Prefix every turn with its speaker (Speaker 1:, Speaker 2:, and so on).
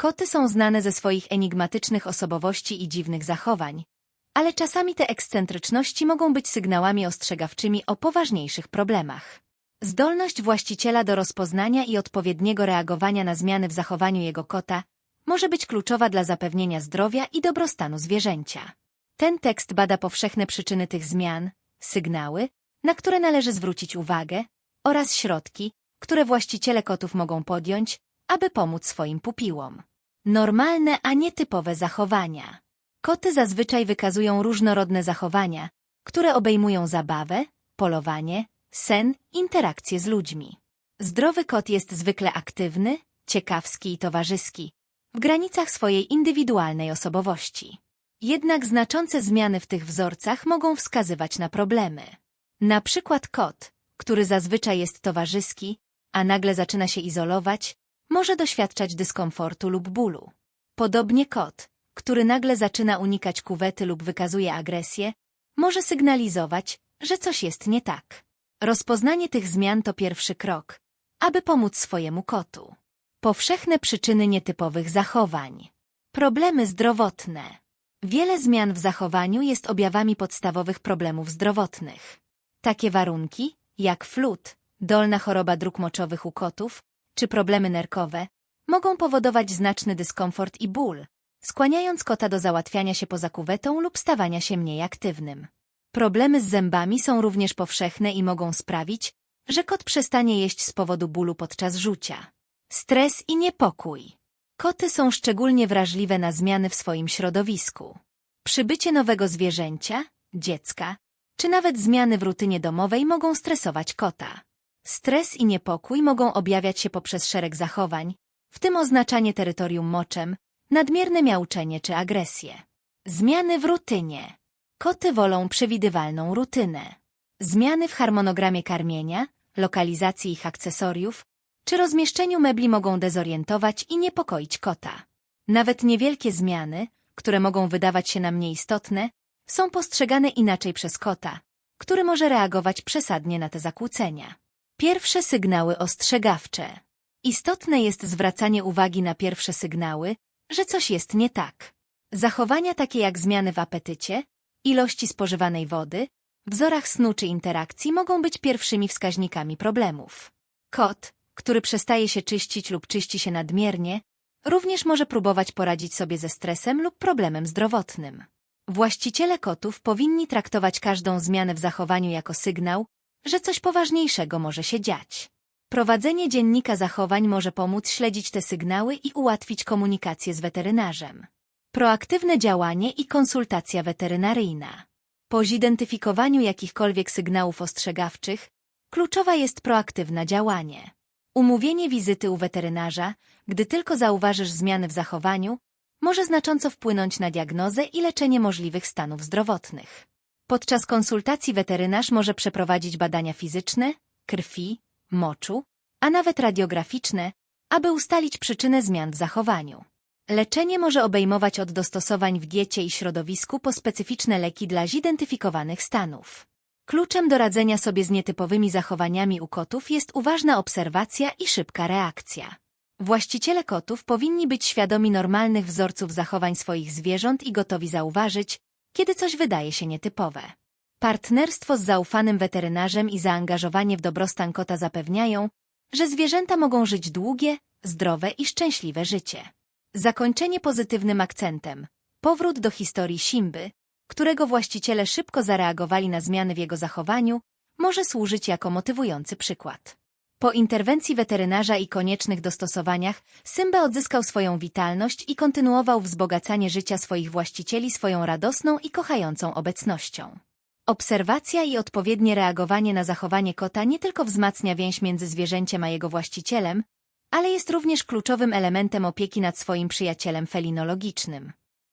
Speaker 1: Koty są znane ze swoich enigmatycznych osobowości i dziwnych zachowań, ale czasami te ekscentryczności mogą być sygnałami ostrzegawczymi o poważniejszych problemach. Zdolność właściciela do rozpoznania i odpowiedniego reagowania na zmiany w zachowaniu jego kota może być kluczowa dla zapewnienia zdrowia i dobrostanu zwierzęcia. Ten tekst bada powszechne przyczyny tych zmian, sygnały, na które należy zwrócić uwagę, oraz środki, które właściciele kotów mogą podjąć, aby pomóc swoim pupiłom. Normalne, a nietypowe zachowania. Koty zazwyczaj wykazują różnorodne zachowania, które obejmują zabawę, polowanie, sen, interakcje z ludźmi. Zdrowy kot jest zwykle aktywny, ciekawski i towarzyski, w granicach swojej indywidualnej osobowości. Jednak znaczące zmiany w tych wzorcach mogą wskazywać na problemy. Na przykład kot, który zazwyczaj jest towarzyski, a nagle zaczyna się izolować, może doświadczać dyskomfortu lub bólu. Podobnie kot, który nagle zaczyna unikać kuwety lub wykazuje agresję, może sygnalizować, że coś jest nie tak. Rozpoznanie tych zmian to pierwszy krok, aby pomóc swojemu kotu. Powszechne przyczyny nietypowych zachowań. Problemy zdrowotne. Wiele zmian w zachowaniu jest objawami podstawowych problemów zdrowotnych. Takie warunki, jak flut, dolna choroba dróg moczowych u kotów, czy problemy nerkowe, mogą powodować znaczny dyskomfort i ból, skłaniając kota do załatwiania się poza kuwetą lub stawania się mniej aktywnym. Problemy z zębami są również powszechne i mogą sprawić, że kot przestanie jeść z powodu bólu podczas rzucia. Stres i niepokój. Koty są szczególnie wrażliwe na zmiany w swoim środowisku. Przybycie nowego zwierzęcia, dziecka, czy nawet zmiany w rutynie domowej mogą stresować kota. Stres i niepokój mogą objawiać się poprzez szereg zachowań, w tym oznaczanie terytorium moczem, nadmierne miauczenie czy agresję. Zmiany w rutynie. Koty wolą przewidywalną rutynę. Zmiany w harmonogramie karmienia, lokalizacji ich akcesoriów, czy rozmieszczeniu mebli mogą dezorientować i niepokoić kota. Nawet niewielkie zmiany, które mogą wydawać się nam nieistotne, są postrzegane inaczej przez kota, który może reagować przesadnie na te zakłócenia. Pierwsze sygnały ostrzegawcze. Istotne jest zwracanie uwagi na pierwsze sygnały, że coś jest nie tak. Zachowania takie jak zmiany w apetycie, ilości spożywanej wody, wzorach snu czy interakcji mogą być pierwszymi wskaźnikami problemów. Kot, który przestaje się czyścić lub czyści się nadmiernie, również może próbować poradzić sobie ze stresem lub problemem zdrowotnym. Właściciele kotów powinni traktować każdą zmianę w zachowaniu jako sygnał, że coś poważniejszego może się dziać. Prowadzenie dziennika zachowań może pomóc śledzić te sygnały i ułatwić komunikację z weterynarzem. Proaktywne działanie i konsultacja weterynaryjna. Po zidentyfikowaniu jakichkolwiek sygnałów ostrzegawczych, kluczowa jest proaktywne działanie. Umówienie wizyty u weterynarza, gdy tylko zauważysz zmiany w zachowaniu, może znacząco wpłynąć na diagnozę i leczenie możliwych stanów zdrowotnych. Podczas konsultacji weterynarz może przeprowadzić badania fizyczne, krwi, moczu, a nawet radiograficzne, aby ustalić przyczynę zmian w zachowaniu. Leczenie może obejmować od dostosowań w diecie i środowisku po specyficzne leki dla zidentyfikowanych stanów. Kluczem do radzenia sobie z nietypowymi zachowaniami u kotów jest uważna obserwacja i szybka reakcja. Właściciele kotów powinni być świadomi normalnych wzorców zachowań swoich zwierząt i gotowi zauważyć, kiedy coś wydaje się nietypowe. Partnerstwo z zaufanym weterynarzem i zaangażowanie w dobrostan kota zapewniają, że zwierzęta mogą żyć długie, zdrowe i szczęśliwe życie. Zakończenie pozytywnym akcentem. Powrót do historii Simby, którego właściciele szybko zareagowali na zmiany w jego zachowaniu, może służyć jako motywujący przykład. Po interwencji weterynarza i koniecznych dostosowaniach, Symba odzyskał swoją witalność i kontynuował wzbogacanie życia swoich właścicieli swoją radosną i kochającą obecnością. Obserwacja i odpowiednie reagowanie na zachowanie kota nie tylko wzmacnia więź między zwierzęciem a jego właścicielem, ale jest również kluczowym elementem opieki nad swoim przyjacielem felinologicznym.